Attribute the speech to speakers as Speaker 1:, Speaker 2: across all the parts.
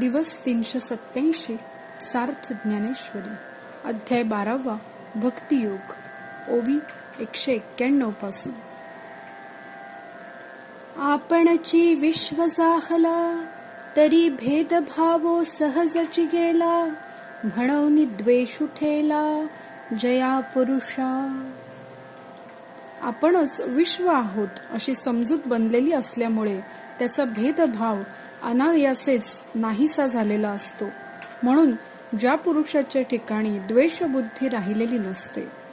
Speaker 1: दिवस तीनशे सत्याऐंशी सार्थ ज्ञानेश्वरी. अध्याय बारावा भक्तियोग. ओवी एकशे एक्क्याण्णवपासून. आपणची विश्व जाहला तरी भेदभावो सहजची गेला म्हणून द्वेष उठेला जया पुरुषा. आपणच विश्व आहोत अशी समजूत बनलेली असल्यामुळे त्याचा भेदभाव अनायासेच नाहीसा झालेला असतो. म्हणून ज्या पुरुषाच्या ठिकाणी द्वेषबुद्धी राहिलेली नसते.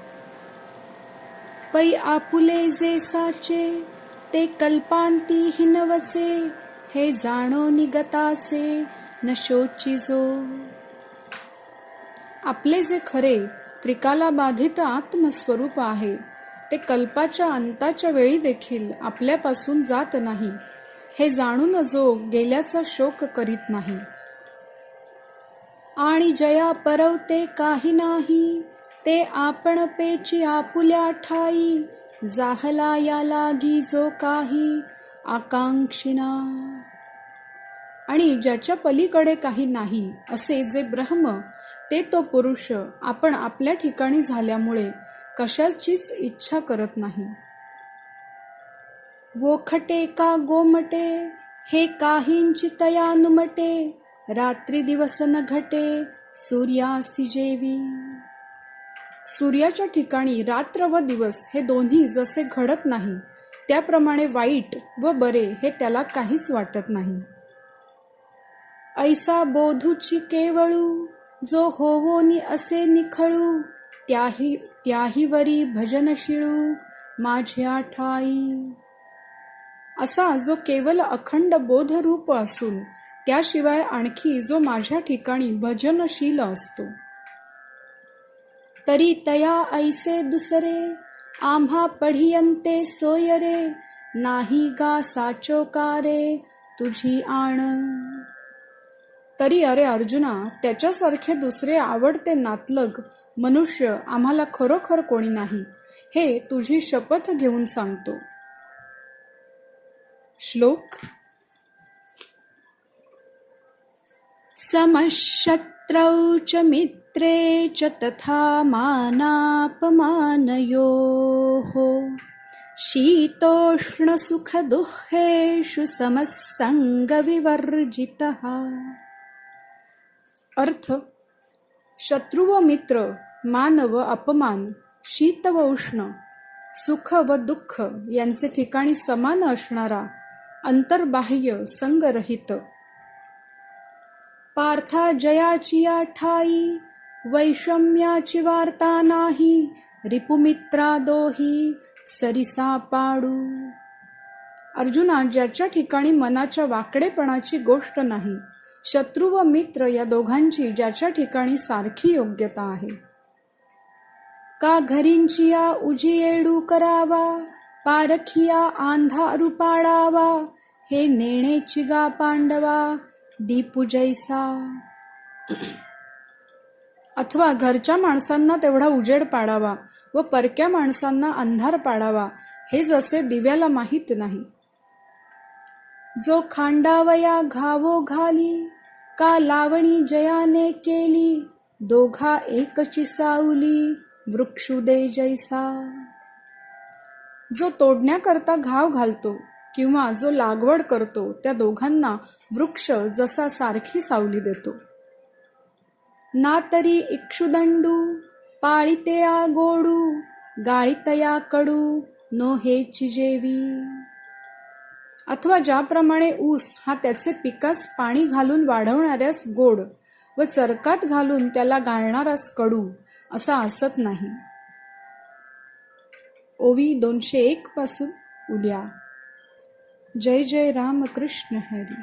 Speaker 1: पै आपुले जे साचे ते कल्पांती हिनवचे हे जाणो निगताचे नशोची जो. आपले जे खरे त्रिकाला बाधित आत्मस्वरूप आहे ते कल्पाच्या अंताच्या वेळी देखील आपल्यापासून जात नाही. हे जाणून जो गेल्याचा शोक करीत नाही. आणि जया परवते काही नाही ते आपण पेची आपुल्या ठाई जाहला या लागी जो काही आकांक्षिना. आणि ज्याच्या पलीकडे काही नाही असे जे ब्रह्म ते तो पुरुष आपण आपल्या ठिकाणी झाल्यामुळे कशाचीच इच्छा करत नाही. वोखटे का गोमटे हे काहींची तयानुमटे रात्री दिवस न घटे सूर्यासी जेवी। सूर्याच्या ठिकाणी रात्र व दिवस हे दोन्ही जसे घडत नाही त्याप्रमाणे वाईट व बरे हे त्याला काहीच वाटत नाही। ऐसा बोधूची केवळू जो होवोनी असे निखळू त्याही त्याहीवरी भजन शिळू माझ्या ठाई। असा जो केवल अखंड बोधरूप असून त्याशिवाय आणखी जो माझ्या ठिकाणी भजनशील असतो. तरी तया ऐसे दुसरे आम्हा पढियंते सोयरे नाही गा साचोकारे तुझी आण. तरी अरे अर्जुना त्याच्यासारखे दुसरे आवडते नातलग मनुष्य आम्हाला खरोखर कोणी नाही हे तुझी शपथ घेऊन सांगतो. श्लोक. समशत्रौ च मित्रे च तथा मानापमानयोः. शीतोष्णसुखदुःखेषु समसङ्गविवर्जितः. अर्थ. शत्रू व मित्र मान व अपमान शीत व उष्ण सुख व दुःख यांचे ठिकाणी समान असणारा अंतर्बाह्य संगरहित। पार्था जयाची या ठाई वैषम्याची वार्ता नाही रिपुमित्रा दोही सरिसा पाडू। अर्जुना ज्याच्या ठिकाणी मनाच्या वाकडेपणाची गोष्ट नाही शत्रू व मित्र या दोघांची ज्याच्या ठिकाणी सारखी योग्यता आहे। का घरींची या उजियेडू करावा पारखिया आंधारू पाडावा हे नेणेची गा पांडवा दीपू जैसा. अथवा घरच्या माणसांना तेवढा उजेड पाडावा व परक्या माणसांना अंधार पाडावा हे जसे दिव्याला माहीत नाही. जो खांडावया घावो घाली का लावणी जयाने केली दोघा एकची सावली वृक्षुदे जैसा. जो तोडण्याकरता घाव घालतो किंवा जो लागवड करतो त्या दोघांना वृक्ष जसा सारखी सावली देतो. ना तरी इक्षुदंडू पाळितया गोडू गाळितया कडू नो हे चिजेवी. अथवा ज्याप्रमाणे ऊस हा त्याचे पिकास पाणी घालून वाढवणाऱ्यास गोड व चरकात घालून त्याला गाळणारास कडू असा असत नाही. ओवी दोनशे एक पासून उद्या. जय जय राम कृष्ण हरी.